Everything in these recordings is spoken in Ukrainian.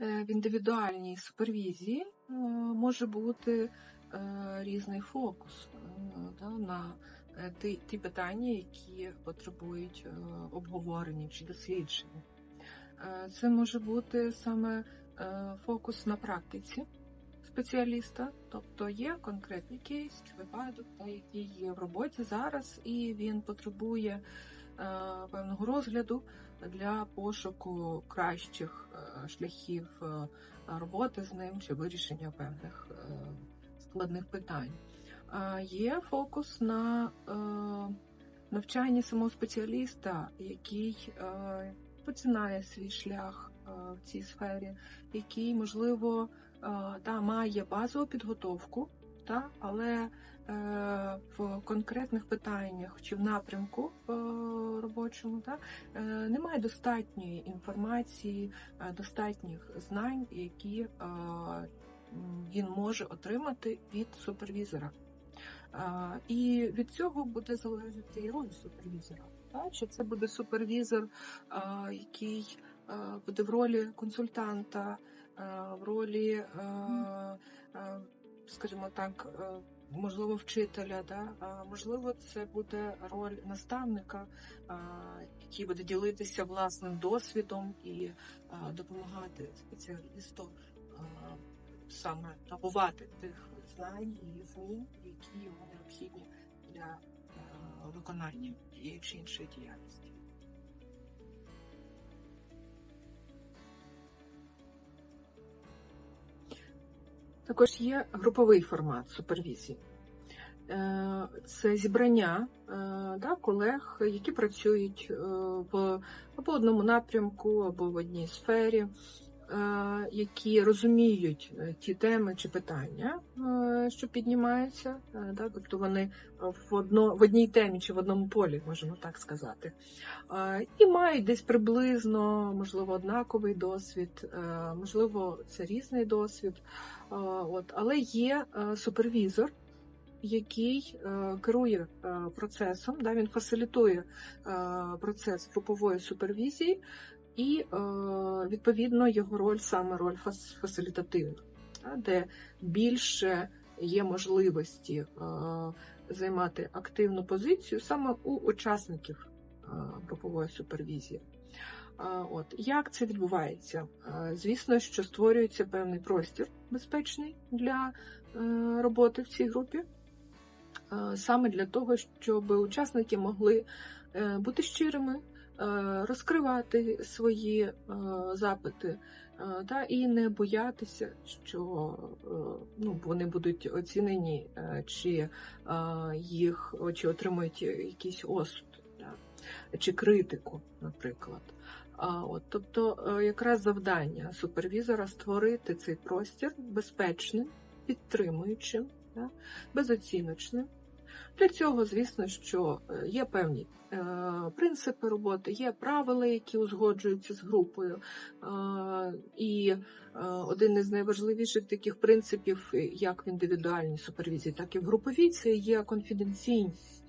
Е, В індивідуальній супервізії е, може бути е, різний фокус на ті, ті питання, які потребують обговорення чи дослідження. Це може бути саме фокус на практиці спеціаліста, тобто є конкретний кейс чи випадок, який є в роботі зараз, і він потребує е, розгляду для пошуку кращих е, шляхів е, роботи з ним чи вирішення певних е, складних питань. Є фокус на навчанні самого спеціаліста, який починає свій шлях в цій сфері, який, можливо, та, має базову підготовку, та, але е, в конкретних питаннях чи в напрямку е, робочому та, е, немає достатньої інформації, е, достатніх знань, які е, він може отримати від супервізора. І від цього буде залежати і роль супервізора. Чи це буде супервізор, який буде в ролі консультанта, в ролі, скажімо так, можливо, вчителя, да? а можливо, це буде роль наставника, який буде ділитися власним досвідом і допомагати спеціалісту саме набувати тих знань і змін, які йому необхідні для е, виконання тієї чи іншої діяльності. Також є груповий формат супервізії. Е, Це зібрання е, да, колег, які працюють е, в або одному напрямку, або в одній сфері, які розуміють е, ті теми чи питання, е, що піднімаються, е, да, тобто вони в, одно, в одній темі чи в одному полі, можемо так сказати, Е, і мають десь приблизно, можливо, однаковий досвід, е, можливо, це різний досвід. Е, От, але є е, супервізор, який е, керує е, процесом, да, він фасилітує е, процес групової супервізії, і е, відповідно його роль саме роль фас- фасилітативна, де більше є можливості е, займати активну позицію саме у учасників е, групової супервізії. От як це відбувається? Звісно, що створюється певний простір безпечний для роботи в цій групі, саме для того, щоб учасники могли бути щирими, розкривати свої е, запити е, та і не боятися, що е, ну, вони будуть оцінені, е, чи е, їх чи отримують якийсь осуд, да, чи критику, наприклад. От, тобто, е, якраз завдання супервізора створити цей простір безпечним, підтримуючим, безоціночним. Для цього, звісно, що е, є певні е, принципи роботи, є правила, які узгоджуються з групою. Е, і один із найважливіших таких принципів, як в індивідуальній супервізії, так і в груповій, це є конфіденційність.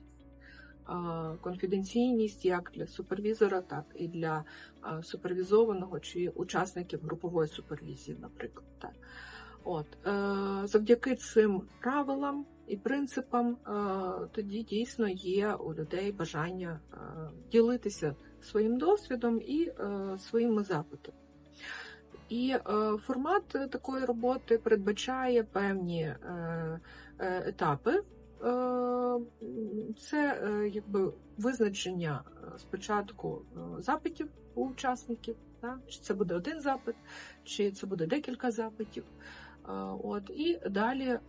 Конфіденційність як для супервізора, так і для супервізованого чи учасників групової супервізії, наприклад. Так. От, завдяки цим правилам і принципам е, тоді дійсно є у людей бажання е, ділитися своїм досвідом і е, своїми запитами. І формат такої роботи передбачає певні етапи. Це якби визначення спочатку запитів у учасників, чи це буде один запит, чи це буде декілька запитів. Е, От і далі е,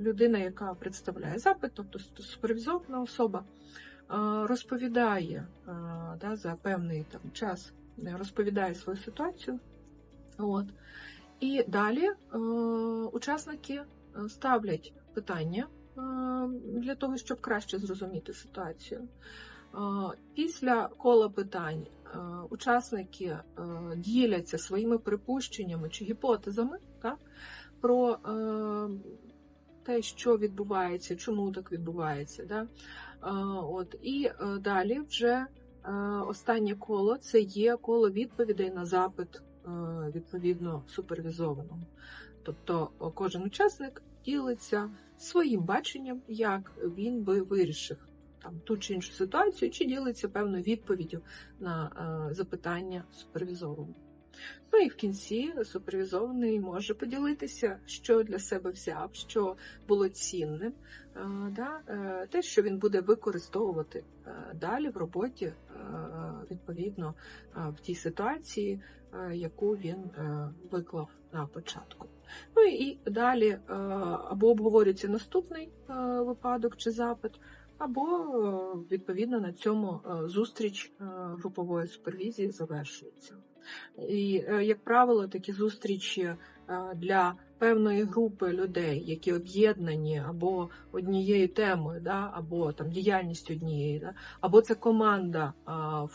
людина, яка представляє запит, тобто супервізована особа, е, розповідає да, за певний там час, розповідає свою ситуацію. От. І далі учасники ставлять питання для того, щоб краще зрозуміти ситуацію. Е, Після кола питань е, учасники е, діляться своїми припущеннями чи гіпотезами так, про те, що відбувається, чому так відбувається. Да? От, і далі вже останнє коло це є коло відповідей на запит відповідно супервізованому. Тобто кожен учасник ділиться своїм баченням, як він би вирішив там ту чи іншу ситуацію, чи ділиться певною відповіддю на е, запитання супервізованого. Ну і в кінці супервізований може поділитися, що для себе взяв, що було цінним, е, да, е, те, що він буде використовувати далі в роботі, відповідно в тій ситуації, яку він виклав на початку. Ну і далі або обговорюється наступний випадок чи запит, або е, відповідно на цьому е, зустріч е, групової супервізії завершується. І, як правило, такі зустрічі для певної групи людей, які об'єднані або однією темою, да, або там діяльністю однієї, да, або це команда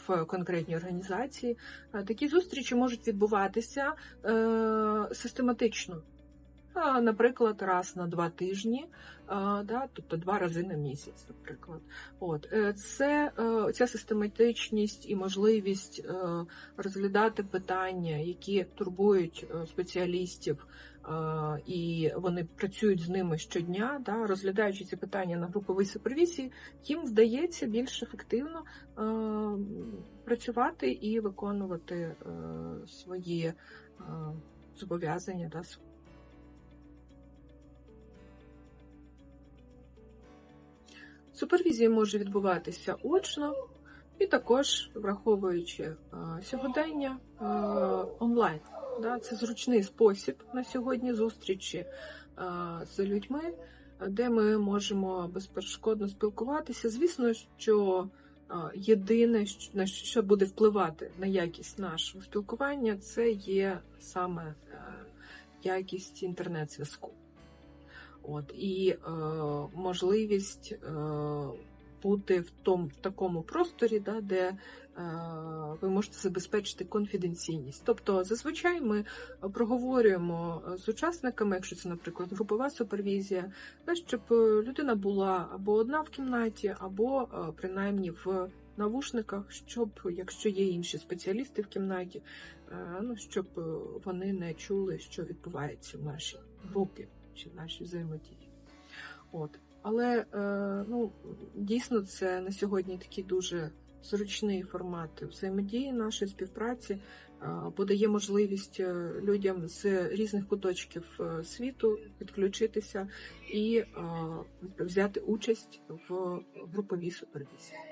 в конкретній організації, такі зустрічі можуть відбуватися систематично. Наприклад, раз на два тижні, да, тобто два рази на місяць, наприклад. От е, це е, ця систематичність і можливість е, розглядати питання, які турбують спеціалістів, і вони працюють з ними щодня, да, розглядаючи ці питання на груповій супервізії, їм вдається більш ефективно працювати і виконувати свої зобов'язання. Да, Супервізія може відбуватися очно і також враховуючи е, сьогодення е, онлайн. Це зручний спосіб на сьогодні зустрічі е, з людьми, де ми можемо безперешкодно спілкуватися. Звісно, що єдине, на що буде впливати на якість нашого спілкування, це є саме якість інтернет-зв'язку. От і е, можливість е, бути в тому в такому просторі, да, де е, ви можете забезпечити конфіденційність. Тобто, зазвичай ми проговорюємо з учасниками, якщо це, наприклад, групова супервізія, да, щоб людина була або одна в кімнаті, або е, принаймні в навушниках, щоб, якщо є інші спеціалісти в кімнаті, е, ну щоб вони не чули, що відбувається в нашій групі чи в нашій взаємодії. От. Але е, ну, дійсно це на сьогодні такий дуже зручний формат взаємодії нашої співпраці, е, бо дає можливість е, людям з різних куточків е, світу підключитися і е, взяти участь в груповій супервізії.